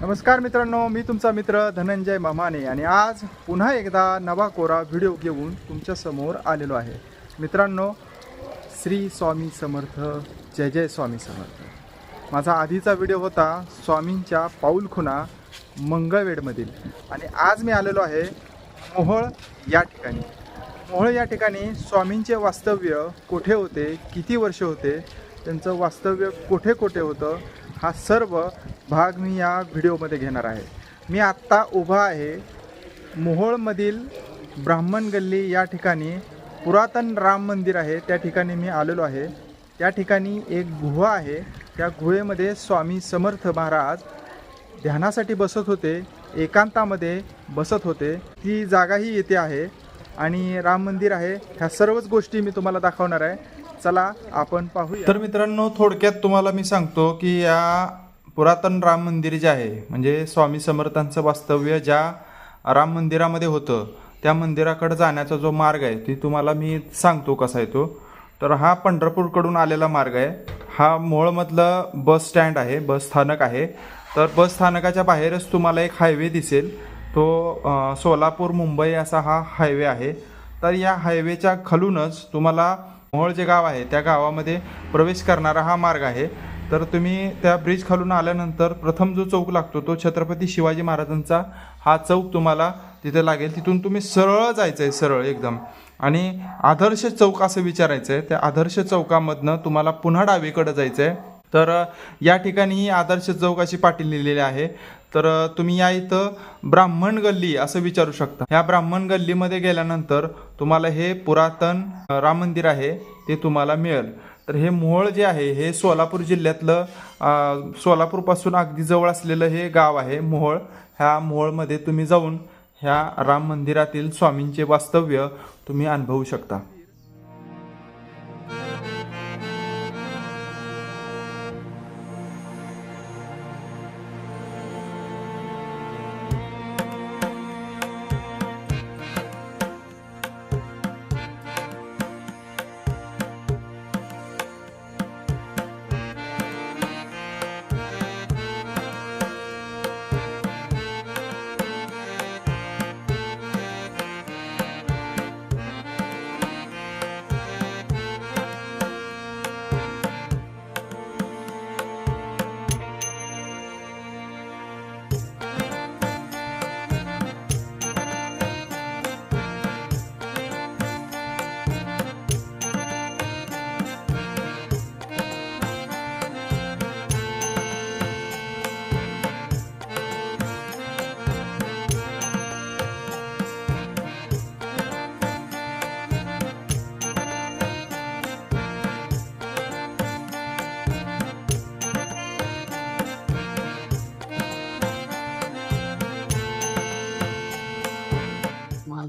नमस्कार मित्रांनो मी तुमचा मित्र धनंजय मामाने आणि आज पुन्हा एकदा नवा कोरा व्हिडिओ घेऊन तुमच्यासमोर आलेलो आहे. मित्रांनो श्री स्वामी समर्थ जय जय स्वामी समर्थ. माझा आधीचा व्हिडिओ होता स्वामींच्या पाऊलखुणा मंगळवेडमधील आणि आज मी आलेलो आहे मोहोळ या ठिकाणी. मोहोळ या ठिकाणी स्वामींचे वास्तव्य कुठे होते किती वर्ष होते त्यांचं वास्तव्य कुठे कुठे होतं हा सर्व भाग मी या व्हिडिओमध्ये घेणार आहे. मी आत्ता उभा आहे मोहोळमधील ब्राह्मण गल्ली या ठिकाणी. पुरातन राम मंदिर आहे त्या ठिकाणी मी आलेलो आहे. त्या ठिकाणी एक गुहा आहे त्या गुहेमध्ये स्वामी समर्थ महाराज ध्यानासाठी बसत होते एकांतामध्ये बसत होते. ती जागाही येथे आहे आणि राम मंदिर आहे ह्या सर्वच गोष्टी मी तुम्हाला दाखवणार आहे. चला आपण पाहूया. तर मित्रांनो थोडक्यात तुम्हाला मी सांगतो की या पुरातन राम मंदिर जे आहे म्हणजे स्वामी समर्थांचं वास्तव्य ज्या राम मंदिरामध्ये होतं त्या मंदिराकडे जाण्याचा जो मार्ग आहे ती तुम्हाला मी सांगतो कसा आहे तो. तर हा पंढरपूरकडून आलेला मार्ग आहे. हा मोळमधलं बस स्टँड आहे बस स्थानक आहे. तर बस स्थानकाच्या बाहेरच तुम्हाला एक हायवे दिसेल. तो सोलापूर मुंबई असा हा हायवे आहे. तर या हायवेच्या खालूनच तुम्हाला मोहोळ जे गाव आहे त्या गावामध्ये प्रवेश करणारा हा मार्ग आहे. तर तुम्ही त्या ब्रिज खालून आल्यानंतर प्रथम जो चौक लागतो तो छत्रपती शिवाजी महाराजांचा हा चौक तुम्हाला तिथे लागेल. तिथून तुम्ही सरळ जायचं आहे सरळ एकदम. आणि आदर्श चौक असं विचारायचं आहे त्या आदर्श चौकामधनं तुम्हाला पुन्हा डावीकडं जायचं आहे तर या ठिकाणी ही आदर्श चौक अशी पाटील लिहिलेली आहे. तर तुम्ही या इथं ब्राह्मण गल्ली असं विचारू शकता. ह्या ब्राह्मण गल्लीमध्ये गेल्यानंतर तुम्हाला हे पुरातन राम मंदिर आहे ते तुम्हाला मिळेल. तर हे मोहोळ जे आहे हे सोलापूर जिल्ह्यातलं सोलापूरपासून अगदी जवळ असलेलं हे गाव आहे मोहोळ. ह्या मोहोळमध्ये तुम्ही जाऊन ह्या राम मंदिरातील स्वामींचे वास्तव्य तुम्ही अनुभवू शकता.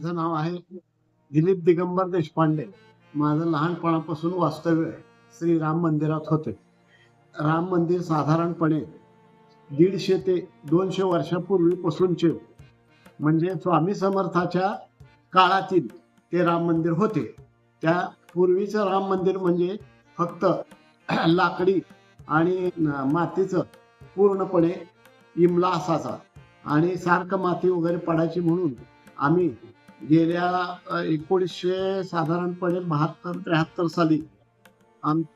माझं नाव आहे दिलीप दिगंबर देशपांडे. माझं लहानपणापासून वास्तव्य श्री राम मंदिरात होते. राम मंदिर साधारणपणे दीडशे ते दोनशे वर्षापूर्वीपासूनचे म्हणजे स्वामी समर्थाच्या काळातील ते राम मंदिर होते. त्या पूर्वीचं राम मंदिर म्हणजे फक्त लाकडी आणि मातीचं पूर्णपणे इमला असायचा. आणि सारखं माती वगैरे पडायची म्हणून आम्ही गेल्या एकोणीसशे साधारणपणे बहात्तर त्र्याहत्तर साली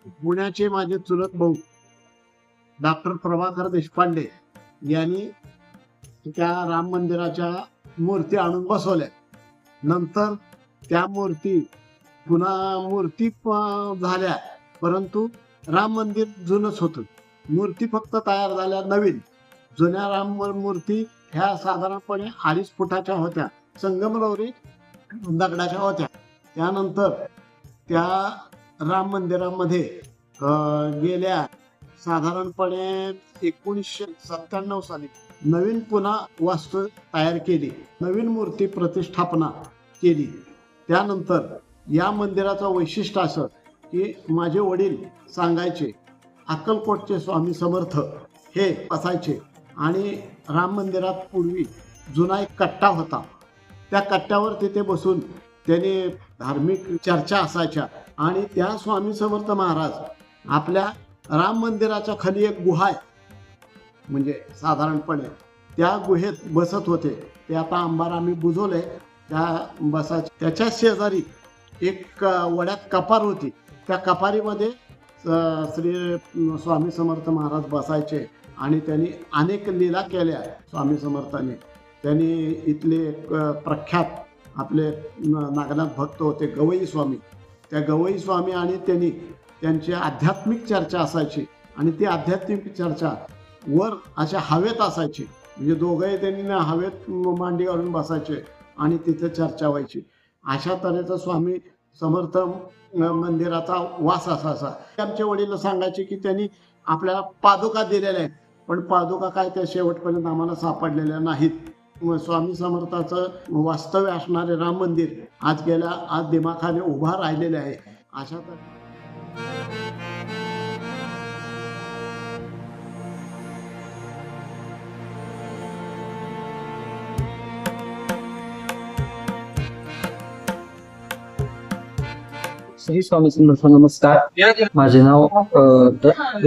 पुण्याचे माझे चुलत भाऊ डॉक्टर प्रभाकर देशपांडे यांनी त्या राम मंदिराच्या मूर्ती आणून बसवल्या. नंतर त्या मूर्ती पुन्हा मूर्ती झाल्या परंतु राम मंदिर जुनच होतं. मूर्ती फक्त तयार झाल्या नवीन. जुन्या राम मूर्ती ह्या साधारणपणे अडीच फुटाच्या होत्या. संगमरवरी दगडाच्या होत्या. त्यानंतर त्या राम मंदिरामध्ये गेल्या साधारणपणे एकोणीसशे सत्त्याण्णव साली नवीन पुन्हा वास्तू तयार केली. नवीन मूर्ती प्रतिष्ठापना केली. त्यानंतर या मंदिराचं वैशिष्ट्य असं की माझे वडील सांगायचे अक्कलकोटचे स्वामी समर्थ हे असायचे आणि राम मंदिरात पूर्वी जुना एक कट्टा होता. त्या कट्ट्यावर तिथे बसून त्याने धार्मिक चर्चा असायच्या. आणि त्या स्वामी समर्थ महाराज आपल्या राम मंदिराच्या खाली एक गुहा आहे. म्हणजे साधारणपणे त्या गुहेत बसत होते. ते आता आंबार आम्ही बुजवले त्या बसाचे त्याच्या शेजारी एक वड्यात कपार होती. त्या कपारीमध्ये श्री स्वामी समर्थ महाराज बसायचे. आणि त्यांनी अनेक लीला केल्या स्वामी समर्थाने. त्यांनी इथले प्रख्यात आपले नागनाथ भक्त होते गवई स्वामी. त्या गवई स्वामी आणि त्यांनी त्यांची आध्यात्मिक चर्चा असायची आणि ती आध्यात्मिक चर्चा वर अशा हवेत असायची. म्हणजे दोघंही त्यांनी ना हवेत मांडी घालून बसायचे आणि तिथे चर्चा व्हायची. अशा तऱ्हेचा स्वामी समर्थ मंदिराचा वास असायचा. आमचे वडील सांगायचे की त्यांनी आपल्याला पादुका दिलेल्या आहेत. पण पादुका काय त्या शेवटपर्यंत आम्हाला सापडलेल्या नाहीत. स्वामी समर्थाचं वास्तव्य असणारे राम मंदिर आज गेल्या आज दिमाखाने उभा राहिलेले आहे. अशा श्री स्वामी समर्थ नमस्कार. माझे नाव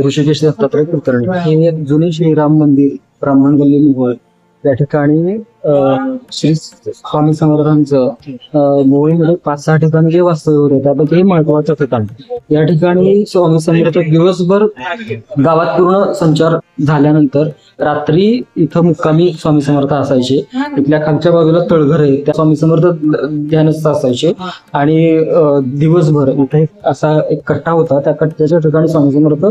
ऋषिकेश दत्तात्रय कुलकर्णी. हे एक जुने श्रीराम मंदिर ब्राह्मण गल्ली मोहोळ. त्या ठिकाणी श्री स्वामी समर्थांचं मुंबईमध्ये पाच सहा ठिकाणी जे वास्तव्य होते त्यापैकी हे महत्वाचं ठिकाण या ठिकाणी स्वामी समर्थ दिवसभर गावात पूर्ण संचार झाल्यानंतर रात्री इथं मुक्कामी स्वामी समर्थ असायचे. इथल्या खालच्या बाजूला तळघर आहे त्या स्वामी समर्थ ध्यानस्थ असायचे. आणि दिवसभर इथे असा एक कट्टा होता त्या कट्ट्याच्या ठिकाणी स्वामी समर्थ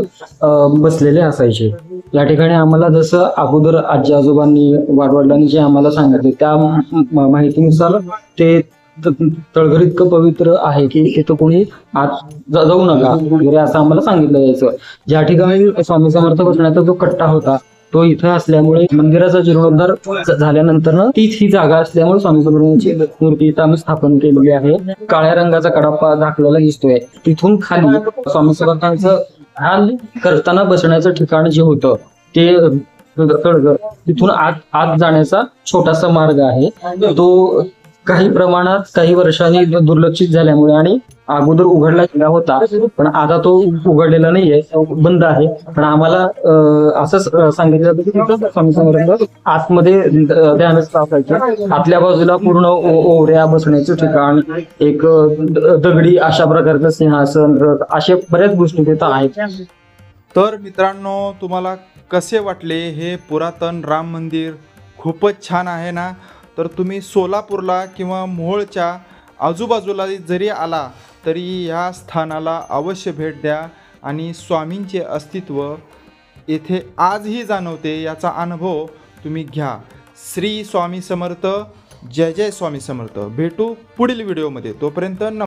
बसलेले असायचे. या ठिकाणी आम्हाला जसं अगोदर आजी आजोबांनी वाडवडिलांनी जे आम्हाला सांगितले. त्या माहितीनुसार ते त- तळघर इतकं पवित्र आहे की इथं कोणी आत जाऊ नका. वगैरे असं आम्हाला सांगितलं जायचं. ज्या ठिकाणी स्वामी समर्थ बसण्याचा जो कट्टा होता तो इथं असल्यामुळे मंदिराचा जीर्णोद्धार झाल्यानंतर तीच ही जागा असल्यामुळे स्वामी समर्थांची मूर्ती इथं आम्ही स्थापन केलेली आहे. काळ्या रंगाचा कडापा दाखलेला दिसतोय. तिथून खाली स्वामी समर्थांचं ध्यान करताना बसण्याचं ठिकाण जे होतं ते तळघर तिथून आत आत जाण्याचा छोटासा मार्ग आहे. तो काही प्रमाणात काही वर्षांनी दुर्लक्षित झाल्यामुळे आणि अगोदर उघडला गेला होता पण आता तो उघडलेला नाहीये बंद आहे. पण आम्हाला असं सांगितलं जातं की तिथं स्वामी समर्थ आतमध्ये द- आतल्या बाजूला पूर्ण ओवऱ्या बसण्याचं ठिकाण एक दगडी अशा प्रकारचं सिंहासन अशा बऱ्याच गोष्टी तिथं आहेत. तर मित्रांनो तुम्हाला कसे वाटले हे पुरातन राम मंदिर? खूपच छान आहे ना? तर तुम्ही सोलापूरला किंवा मोहोळच्या आजूबाजूला जरी आला तरी ह्या स्थानाला अवश्य भेट द्या आणि स्वामींचे अस्तित्व येथे आजही जाणवते याचा अनुभव तुम्ही घ्या. श्री स्वामी समर्थ जय जय स्वामी समर्थ. भेटू पुढील व्हिडिओमध्ये. तोपर्यंत न